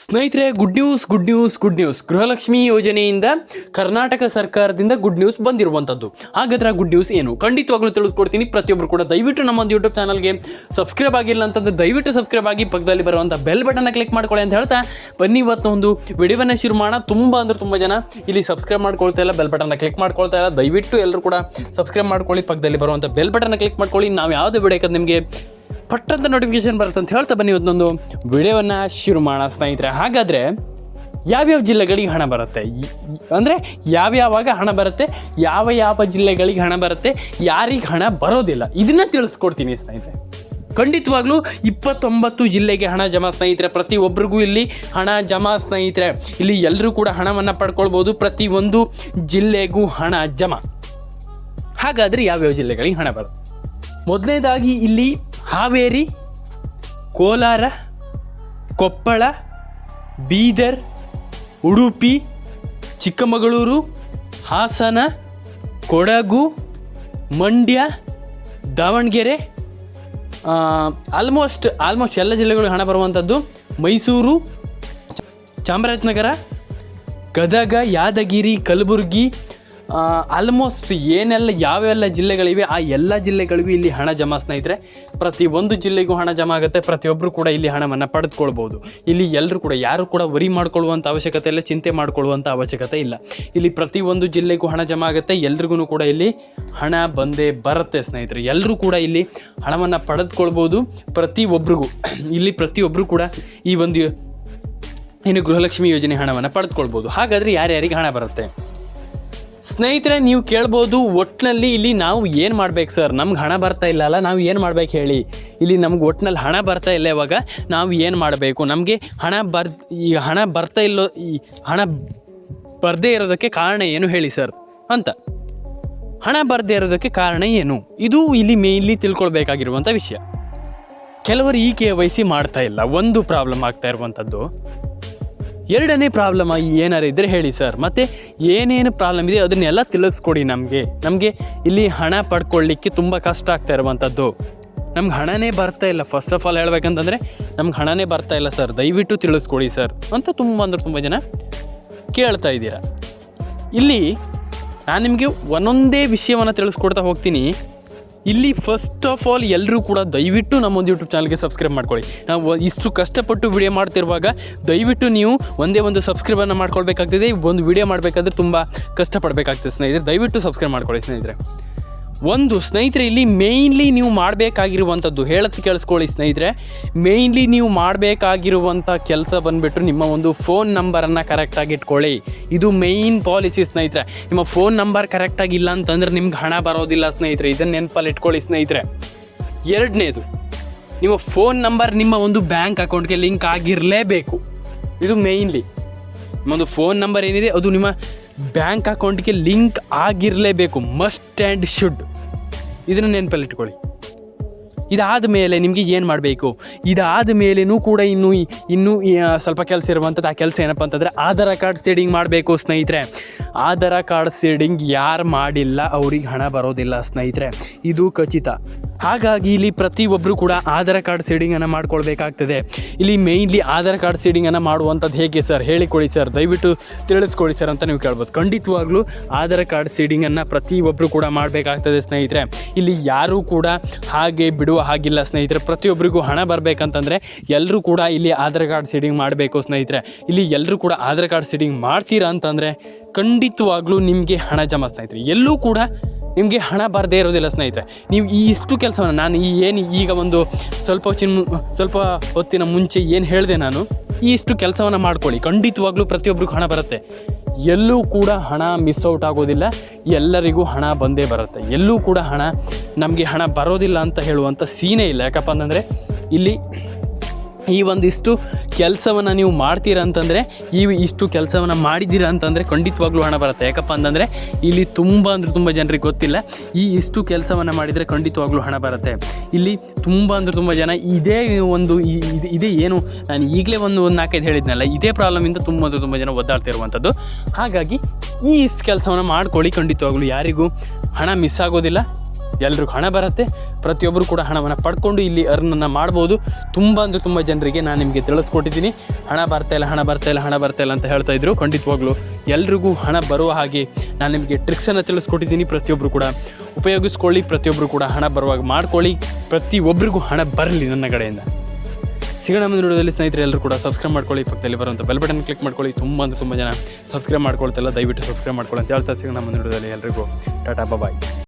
ಸ್ನೇಹಿತರೆ good news good news good news Gruhalakshmi ಯೋಜನೆಯಿಂದ ಕರ್ನಾಟಕ ಸರ್ಕಾರದಿಂದ ಗುಡ್ ನ್ಯೂಸ್ ಬಂದಿರುವಂಥದ್ದು ಹಾಗಾದ್ರೆ ಗುಡ್ ನ್ಯೂಸ್ ಏನು? ಖಂಡಿತವಾಗ್ಲೂ ತಿಳಿದುಕೊಡ್ತೀನಿ. ಪ್ರತಿಯೊಬ್ಬರು ಕೂಡ ದಯವಿಟ್ಟು ನಮ್ಮ ಒಂದು ಯೂಟ್ಯೂಬ್ ಚಾನಲ್ಗೆ ಸಬ್ಸ್ಕ್ರೈಬ್ ಆಗಿಲ್ಲ ಅಂತಂದ್ರೆ ದಯವಿಟ್ಟು ಸಬ್ಸ್ಕ್ರೈಬ್ ಆಗಿ ಪಕ್ಕದಲ್ಲಿ ಬರುವಂಥ ಬೆಲ್ ಬಟನ್ನ ಕ್ಲಿಕ್ ಮಾಡ್ಕೊಳ್ಳಿ ಅಂತ ಹೇಳ್ತಾ ಬನ್ನಿ ಇವತ್ತು ಒಂದು ವಿಡಿಯೋವನ್ನು ಶುರು ಮಾಡೋಣ. ತುಂಬ ಅಂದ್ರೆ ತುಂಬ ಜನ ಇಲ್ಲಿ ಸಬ್ಸ್ಕ್ರೈಬ್ ಮಾಡ್ಕೊಳ್ತಾ ಇಲ್ಲ ಬೆಲ್ ಬಟನ್ನ ಕ್ಲಿಕ್ ಮಾಡ್ಕೊಳ್ತಾ ಇಲ್ಲ. ದಯವಿಟ್ಟು ಎಲ್ಲರೂ ಕೂಡ ಸಬ್ಸ್ಕ್ರೈಬ್ ಮಾಡ್ಕೊಳ್ಳಿ, ಪಕ್ಕದಲ್ಲಿ ಬರುವಂಥ ಬೆಲ್ ಬಟನ್ನ ಕ್ಲಿಕ್ ಮಾಡ್ಕೊಳ್ಳಿ. ನಾವು ಯಾವುದೇ ವಿಡಿಯೋ ನಿಮಗೆ ಪಟ್ಟಂತ ನೋಟಿಫಿಕೇಶನ್ ಬರುತ್ತೆ ಅಂತ ಹೇಳ್ತಾ ಬನ್ನಿ ಇವತ್ತೊಂದು ವಿಡಿಯೋವನ್ನು ಶುರು ಮಾಡೋಣ ಸ್ನೇಹಿತರೆ. ಹಾಗಾದರೆ ಯಾವ್ಯಾವ ಜಿಲ್ಲೆಗಳಿಗೆ ಹಣ ಬರುತ್ತೆ? ಅಂದರೆ ಯಾವ್ಯಾವಾಗ ಹಣ ಬರುತ್ತೆ? ಯಾವ ಯಾವ ಜಿಲ್ಲೆಗಳಿಗೆ ಹಣ ಬರುತ್ತೆ? ಯಾರಿಗೆ ಹಣ ಬರೋದಿಲ್ಲ? ಇದನ್ನು ತಿಳಿಸ್ಕೊಡ್ತೀನಿ ಸ್ನೇಹಿತರೆ. ಖಂಡಿತವಾಗ್ಲೂ ಇಪ್ಪತ್ತೊಂಬತ್ತು ಜಿಲ್ಲೆಗೆ ಹಣ ಜಮಾ ಸ್ನೇಹಿತರೆ. ಪ್ರತಿಯೊಬ್ಬರಿಗೂ ಇಲ್ಲಿ ಹಣ ಜಮಾ ಸ್ನೇಹಿತರೆ. ಇಲ್ಲಿ ಎಲ್ಲರೂ ಕೂಡ ಹಣವನ್ನು ಪಡ್ಕೊಳ್ಬೋದು. ಪ್ರತಿಯೊಂದು ಜಿಲ್ಲೆಗೂ ಹಣ ಜಮಾ. ಹಾಗಾದರೆ ಯಾವ್ಯಾವ ಜಿಲ್ಲೆಗಳಿಗೆ ಹಣ ಬರುತ್ತೆ? ಮೊದಲನೇದಾಗಿ ಇಲ್ಲಿ ಹಾವೇರಿ, ಕೋಲಾರ, ಕೊಪ್ಪಳ, ಬೀದರ್, ಉಡುಪಿ, ಚಿಕ್ಕಮಗಳೂರು, ಹಾಸನ, ಕೊಡಗು, ಮಂಡ್ಯ, ದಾವಣಗೆರೆ ಆಲ್ಮೋಸ್ಟ್ ಆಲ್ಮೋಸ್ಟ್ ಎಲ್ಲ ಜಿಲ್ಲೆಗಳಿಗೆ ಹಣ ಬರುವಂಥದ್ದು ಮೈಸೂರು, ಚಾಮರಾಜನಗರ, ಗದಗ, ಯಾದಗಿರಿ, ಕಲಬುರಗಿ ಆಲ್ಮೋಸ್ಟ್ ಏನೆಲ್ಲ ಯಾವೆಲ್ಲ ಜಿಲ್ಲೆಗಳಿವೆ, ಆ ಎಲ್ಲ ಜಿಲ್ಲೆಗಳಿಗೂ ಇಲ್ಲಿ ಹಣ ಜಮಾ ಸ್ನೇಹಿತರೆ. ಪ್ರತಿ ಒಂದು ಜಿಲ್ಲೆಗೂ ಹಣ ಜಮಾ ಆಗುತ್ತೆ ಪ್ರತಿಯೊಬ್ಬರು ಕೂಡ ಇಲ್ಲಿ ಹಣವನ್ನು ಪಡೆದುಕೊಳ್ಬೋದು. ಇಲ್ಲಿ ಎಲ್ಲರೂ ಕೂಡ, ಯಾರು ಕೂಡ ವರಿ ಮಾಡ್ಕೊಳ್ಳುವಂಥ ಅವಶ್ಯಕತೆ ಇಲ್ಲ, ಚಿಂತೆ ಮಾಡ್ಕೊಳ್ಳುವಂಥ ಅವಶ್ಯಕತೆ ಇಲ್ಲ. ಇಲ್ಲಿ ಪ್ರತಿ ಒಂದು ಜಿಲ್ಲೆಗೂ ಹಣ ಜಮಾ ಆಗುತ್ತೆ ಎಲ್ರಿಗೂ ಕೂಡ ಇಲ್ಲಿ ಹಣ ಬಂದೇ ಬರುತ್ತೆ ಸ್ನೇಹಿತರೆ. ಎಲ್ಲರೂ ಕೂಡ ಇಲ್ಲಿ ಹಣವನ್ನು ಪಡೆದುಕೊಳ್ಬೋದು ಪ್ರತಿಯೊಬ್ಬರಿಗೂ ಇಲ್ಲಿ ಪ್ರತಿಯೊಬ್ಬರು ಕೂಡ ಈ ಒಂದು ಏನು ಗೃಹಲಕ್ಷ್ಮಿ ಯೋಜನೆ ಹಣವನ್ನು ಪಡೆದುಕೊಳ್ಬೋದು. ಹಾಗಾದರೆ ಯಾರ್ಯಾರಿಗೆ ಹಣ ಬರುತ್ತೆ? ಸ್ನೇಹಿತರೆ, ನೀವು ಕೇಳ್ಬೋದು ಒಟ್ಟಿನಲ್ಲಿ ಇಲ್ಲಿ ನಾವು ಏನು ಮಾಡ್ಬೇಕು ಸರ್? ನಮ್ಗೆ ಹಣ ಬರ್ತಾ ಇಲ್ಲ ಅಲ್ಲ ನಾವು ಏನು ಮಾಡ್ಬೇಕು ಹೇಳಿ? ಇಲ್ಲಿ ನಮ್ಗೆ ಒಟ್ಟಿನಲ್ಲಿ ಹಣ ಬರ್ತಾ ಇಲ್ಲ ಇವಾಗ ನಾವು ಏನು ಮಾಡಬೇಕು? ನಮಗೆ ಹಣ ಬರ್, ಈ ಹಣ ಬರ್ತಾ ಇಲ್ಲೋ, ಈ ಹಣ ಬರದೇ ಇರೋದಕ್ಕೆ ಕಾರಣ ಏನು ಹೇಳಿ ಸರ್? ಅಂತ. ಹಣ ಬರದೇ ಇರೋದಕ್ಕೆ ಕಾರಣ ಏನು? ಇದು ಇಲ್ಲಿ ಮೇಯ್ನ್ಲಿ ತಿಳ್ಕೊಳ್ಬೇಕಾಗಿರುವಂಥ ವಿಷಯ. ಕೆಲವರು ಈ ಕೆ ವೈ ಸಿ ಮಾಡ್ತಾ ಇಲ್ಲ. ಒಂದು ಪ್ರಾಬ್ಲಮ್ ಆಗ್ತಾ ಇರುವಂಥದ್ದು ಎರಡನೇ ಪ್ರಾಬ್ಲಮ್ ಏನಾರು ಇದ್ದರೆ ಹೇಳಿ ಸರ್ ಮತ್ತು ಏನೇನು ಪ್ರಾಬ್ಲಮ್ ಇದೆ ಅದನ್ನೆಲ್ಲ ತಿಳಿಸ್ಕೊಡಿ ನಮಗೆ. ನಮಗೆ ಇಲ್ಲಿ ಹಣ ಪಡ್ಕೊಳ್ಳಿಕ್ಕೆ ತುಂಬ ಕಷ್ಟ ಆಗ್ತಾ ಇರುವಂಥದ್ದು ನಮ್ಗೆ ಹಣನೇ ಬರ್ತಾ ಇಲ್ಲ. ಫಸ್ಟ್ ಆಫ್ ಆಲ್ ಹೇಳ್ಬೇಕಂತಂದರೆ ನಮ್ಗೆ ಹಣನೇ ಬರ್ತಾ ಇಲ್ಲ ಸರ್ ದಯವಿಟ್ಟು ತಿಳಿಸ್ಕೊಡಿ ಸರ್ ಅಂತ ತುಂಬ ಅಂದ್ರೆ ತುಂಬ ಜನ ಕೇಳ್ತಾ ಇದ್ದೀರಾ. ಇಲ್ಲಿ ನಾನು ನಿಮಗೆ ಒಂದೊಂದೇ ವಿಷಯವನ್ನು ತಿಳಿಸ್ಕೊಡ್ತಾ ಹೋಗ್ತೀನಿ. ಇಲ್ಲಿ ಫಸ್ಟ್ ಆಫ್ ಆಲ್ ಎಲ್ಲರೂ ಕೂಡ ದಯವಿಟ್ಟು ನಮ್ಮೊಂದು ಯೂಟ್ಯೂಬ್ ಚಾನಲ್ಗೆ ಸಬ್ಸ್ಕ್ರೈಬ್ ಮಾಡ್ಕೊಳ್ಳಿ. ನಾವು ಇಷ್ಟು ಕಷ್ಟಪಟ್ಟು ವಿಡಿಯೋ ಮಾಡ್ತಿರುವಾಗ ದಯವಿಟ್ಟು ನೀವು ಒಂದೇ ಒಂದು ಸಬ್ಸ್ಕ್ರೈಬನ್ನು ಮಾಡ್ಕೊಳ್ಬೇಕಾಗ್ತದೆ. ಒಂದು ವಿಡಿಯೋ ಮಾಡಬೇಕಾದ್ರೆ ತುಂಬ ಕಷ್ಟಪಡಬೇಕಾಗ್ತದೆ ಸ್ನೇಹಿತರೆ. ದಯವಿಟ್ಟು ಸಬ್ಸ್ಕ್ರೈಬ್ ಮಾಡ್ಕೊಳ್ಳಿ ಸ್ನೇಹಿತರೆ. ಒಂದು ಸ್ನೇಹಿತರೆ, ಇಲ್ಲಿ ಮೇಯ್ನ್ಲಿ ನೀವು ಮಾಡಬೇಕಾಗಿರುವಂಥದ್ದು ಹೇಳತ್ತು ಕೇಳಿಸ್ಕೊಳ್ಳಿ ಸ್ನೇಹಿತರೆ ಮೇಯ್ನ್ಲಿ ನೀವು ಮಾಡಬೇಕಾಗಿರುವಂಥ ಕೆಲಸ ಬಂದುಬಿಟ್ಟು ನಿಮ್ಮ ಒಂದು ಫೋನ್ ನಂಬರನ್ನು ಕರೆಕ್ಟಾಗಿ ಇಟ್ಕೊಳ್ಳಿ. ಇದು ಮೇಯ್ನ್ ಪಾಲಿಸಿ ಸ್ನೇಹಿತರೆ. ನಿಮ್ಮ ಫೋನ್ ನಂಬರ್ ಕರೆಕ್ಟಾಗಿ ಇಲ್ಲ ಅಂತಂದ್ರೆ ನಿಮ್ಗೆ ಹಣ ಬರೋದಿಲ್ಲ ಸ್ನೇಹಿತರೆ. ಇದನ್ನು ನೆನಪಲ್ಲಿ ಇಟ್ಕೊಳ್ಳಿ ಸ್ನೇಹಿತರೆ. ಎರಡನೇದು, ನಿಮ್ಮ ಫೋನ್ ನಂಬರ್ ನಿಮ್ಮ ಒಂದು ಬ್ಯಾಂಕ್ ಅಕೌಂಟ್ಗೆ ಲಿಂಕ್ ಆಗಿರಲೇಬೇಕು. ಇದು ಮೇಯ್ನ್ಲಿ ನಿಮ್ಮೊಂದು ಫೋನ್ ನಂಬರ್ ಏನಿದೆ, ಅದು ನಿಮ್ಮ ಬ್ಯಾಂಕ್ ಅಕೌಂಟ್ಗೆ ಲಿಂಕ್ ಆಗಿರಲೇಬೇಕು ಮಸ್ಟ್ ಆ್ಯಂಡ್ ಶುಡ್ ಇದನ್ನು ನೆನಪಲ್ಲಿಟ್ಕೊಳ್ಳಿ ಇದಾದ ಮೇಲೆ ನಿಮಗೆ ಏನು ಮಾಡಬೇಕು? ಇದಾದ ಮೇಲೇನೂ ಕೂಡ ಇನ್ನೂ ಇನ್ನೂ ಸ್ವಲ್ಪ ಕೆಲಸ ಇರುವಂಥದ್ದು ಆ ಕೆಲಸ ಏನಪ್ಪ ಅಂತಂದರೆ ಆಧಾರ್ ಕಾರ್ಡ್ ಸೀಡಿಂಗ್ ಮಾಡಬೇಕು ಸ್ನೇಹಿತರೆ. ಆಧಾರ್ ಕಾರ್ಡ್ ಸೀಡಿಂಗ್ ಯಾರು ಮಾಡಿಲ್ಲ, ಅವ್ರಿಗೆ ಹಣ ಬರೋದಿಲ್ಲ ಸ್ನೇಹಿತರೆ. ಇದು ಖಚಿತ. ಹಾಗಾಗಿ ಇಲ್ಲಿ ಪ್ರತಿಯೊಬ್ಬರು ಕೂಡ ಆಧಾರ್ ಕಾರ್ಡ್ ಸೀಡಿಂಗನ್ನು ಮಾಡ್ಕೊಳ್ಬೇಕಾಗ್ತದೆ. ಇಲ್ಲಿ ಮೇಯ್ನ್ಲಿ ಆಧಾರ್ ಕಾರ್ಡ್ ಸೀಡಿಂಗನ್ನು ಮಾಡುವಂಥದ್ದು ಹೇಗೆ ಸರ್? ಹೇಳಿಕೊಳ್ಳಿ ಸರ್. ದಯವಿಟ್ಟು ತಿಳಿಸ್ಕೊಡಿ ಸರ್ ಅಂತ ನೀವು ಕೇಳ್ಬೋದು. ಖಂಡಿತವಾಗ್ಲೂ ಆಧಾರ್ ಕಾರ್ಡ್ ಸೀಡಿಂಗನ್ನು ಪ್ರತಿಯೊಬ್ಬರು ಕೂಡ ಮಾಡಬೇಕಾಗ್ತದೆ ಸ್ನೇಹಿತರೆ. ಇಲ್ಲಿ ಯಾರೂ ಕೂಡ ಹಾಗೆ ಬಿಡುವ ಹಾಗಿಲ್ಲ ಸ್ನೇಹಿತರೆ. ಪ್ರತಿಯೊಬ್ಬರಿಗೂ ಹಣ ಬರಬೇಕಂತಂದರೆ ಎಲ್ಲರೂ ಕೂಡ ಇಲ್ಲಿ ಆಧಾರ್ ಕಾರ್ಡ್ ಸೀಡಿಂಗ್ ಮಾಡಬೇಕು ಸ್ನೇಹಿತರೆ. ಇಲ್ಲಿ ಎಲ್ಲರೂ ಕೂಡ ಆಧಾರ್ ಕಾರ್ಡ್ ಸೀಡಿಂಗ್ ಮಾಡ್ತೀರಾ ಅಂತಂದರೆ ಖಂಡಿತವಾಗ್ಲೂ ನಿಮಗೆ ಹಣ ಜಮಾ ಸ್ನೇಹಿತರೆ. ಎಲ್ಲೂ ಕೂಡ ನಿಮಗೆ ಹಣ ಬರದೇ ಇರೋದಿಲ್ಲ ಸ್ನೇಹಿತರೆ. ನೀವು ಈ ಇಷ್ಟು ಕೆಲಸವನ್ನು, ನಾನು ಈ ಏನು ಈಗ ಒಂದು ಸ್ವಲ್ಪ ಹೊತ್ತಿನ ಸ್ವಲ್ಪ ಹೊತ್ತಿನ ಮುಂಚೆ ಏನು ಹೇಳಿದೆ ನಾನು ಈ ಇಷ್ಟು ಕೆಲಸವನ್ನು ಮಾಡ್ಕೊಳ್ಳಿ. ಖಂಡಿತವಾಗ್ಲೂ ಪ್ರತಿಯೊಬ್ಬರಿಗೂ ಹಣ ಬರುತ್ತೆ. ಎಲ್ಲೂ ಕೂಡ ಹಣ ಮಿಸ್ ಔಟ್ ಆಗೋದಿಲ್ಲ. ಎಲ್ಲರಿಗೂ ಹಣ ಬಂದೇ ಬರುತ್ತೆ. ಎಲ್ಲೂ ಕೂಡ ಹಣ ನಮಗೆ ಹಣ ಬರೋದಿಲ್ಲ ಅಂತ ಹೇಳುವಂಥ ಸೀನೇ ಇಲ್ಲ. ಯಾಕಪ್ಪ ಅಂತಂದರೆ, ಇಲ್ಲಿ ಈ ಒಂದಿಷ್ಟು ಕೆಲಸವನ್ನು ನೀವು ಮಾಡ್ತೀರಾ ಅಂತಂದರೆ, ಈ ಇಷ್ಟು ಕೆಲಸವನ್ನು ಮಾಡಿದ್ದೀರಾ ಅಂತಂದರೆ ಖಂಡಿತವಾಗ್ಲೂ ಹಣ ಬರುತ್ತೆ. ಯಾಕಪ್ಪ ಅಂತಂದರೆ, ಇಲ್ಲಿ ತುಂಬ ಅಂದರೆ ತುಂಬ ಜನರಿಗೆ ಗೊತ್ತಿಲ್ಲ. ಈ ಇಷ್ಟು ಕೆಲಸವನ್ನು ಮಾಡಿದರೆ ಖಂಡಿತವಾಗ್ಲೂ ಹಣ ಬರುತ್ತೆ. ಇಲ್ಲಿ ತುಂಬ ಅಂದರೆ ತುಂಬ ಜನ ಇದೇ ಒಂದು ಇದೇ ಏನು, ನಾನು ಈಗಲೇ ಒಂದು ಒಂದು ನಾಲ್ಕೈದು ಹೇಳಿದ್ನಲ್ಲ, ಇದೇ ಪ್ರಾಬ್ಲಮಿಂದ ತುಂಬ ಅಂದರೆ ತುಂಬ ಜನ ಒದ್ದಾಡ್ತಿರುವಂಥದ್ದು ಹಾಗಾಗಿ ಈ ಇಷ್ಟು ಕೆಲಸವನ್ನು ಮಾಡ್ಕೊಳ್ಳಿ, ಖಂಡಿತವಾಗ್ಲೂ ಯಾರಿಗೂ ಹಣ ಮಿಸ್ ಆಗೋದಿಲ್ಲ. ಎಲ್ರಿಗೂ ಹಣ ಬರುತ್ತೆ. ಪ್ರತಿಯೊಬ್ಬರು ಕೂಡ ಹಣವನ್ನು ಪಡ್ಕೊಂಡು ಇಲ್ಲಿ ಅರ್ನನ್ನು ಮಾಡ್ಬೋದು. ತುಂಬ ಅಂದರೆ ತುಂಬ ಜನರಿಗೆ ನಾನು ನಿಮಗೆ ತಿಳಿಸ್ಕೊಟ್ಟಿದ್ದೀನಿ. ಹಣ ಬರ್ತಾ ಇಲ್ಲ, ಹಣ ಬರ್ತಾ ಇಲ್ಲ, ಹಣ ಬರ್ತಾ ಇಲ್ಲ ಅಂತ ಹೇಳ್ತಾ ಇದ್ರು. ಖಂಡಿತವಾಗ್ಲೂ ಎಲ್ರಿಗೂ ಹಣ ಬರುವ ಹಾಗೆ ನಾನು ನಿಮಗೆ ಟ್ರಿಕ್ಸನ್ನು ತಿಳಿಸ್ಕೊಟ್ಟಿದ್ದೀನಿ. ಪ್ರತಿಯೊಬ್ಬರು ಕೂಡ ಉಪಯೋಗಿಸ್ಕೊಳ್ಳಿ ಪ್ರತಿಯೊಬ್ಬರು ಕೂಡ ಹಣ ಬರುವಾಗ ಮಾಡ್ಕೊಳ್ಳಿ. ಪ್ರತಿಯೊಬ್ಬರಿಗೂ ಹಣ ಬರಲಿ ನನ್ನ ಕಡೆಯಿಂದ. ಸಿಗೋಣ ಮುಂದಿನ ವಿಡಿಯೋದಲ್ಲಿ ಸ್ನೇಹಿತರೆ ಎಲ್ಲರೂ ಕೂಡ ಸಬ್ಸ್ಕ್ರೈಬ್ ಮಾಡ್ಕೊಳ್ಳಿ. ಪಕ್ಕದಲ್ಲಿ ಬರುವಂಥ ಬೆಲ್ ಬಟನ್ ಕ್ಲಿಕ್ ಮಾಡ್ಕೊಳ್ಳಿ. ತುಂಬ ಅಂದರೆ ತುಂಬ ಜನ ಸಬ್ಸ್ಕ್ರೈಬ್ ಮಾಡ್ಕೊಳ್ತಿಲ್ಲ ದಯವಿಟ್ಟು ಸಬ್ಸ್ಕ್ರೈಬ್ ಮಾಡ್ಕೊಳ್ಳಿ ಅಂತ ಹೇಳ್ತಾ ಸಿಗೋಣ ಮುಂದಿನ ವಿಡಿಯೋದಲ್ಲಿ ಎಲ್ಲರಿಗೂ ಟಾಟಾ ಬಾಯ್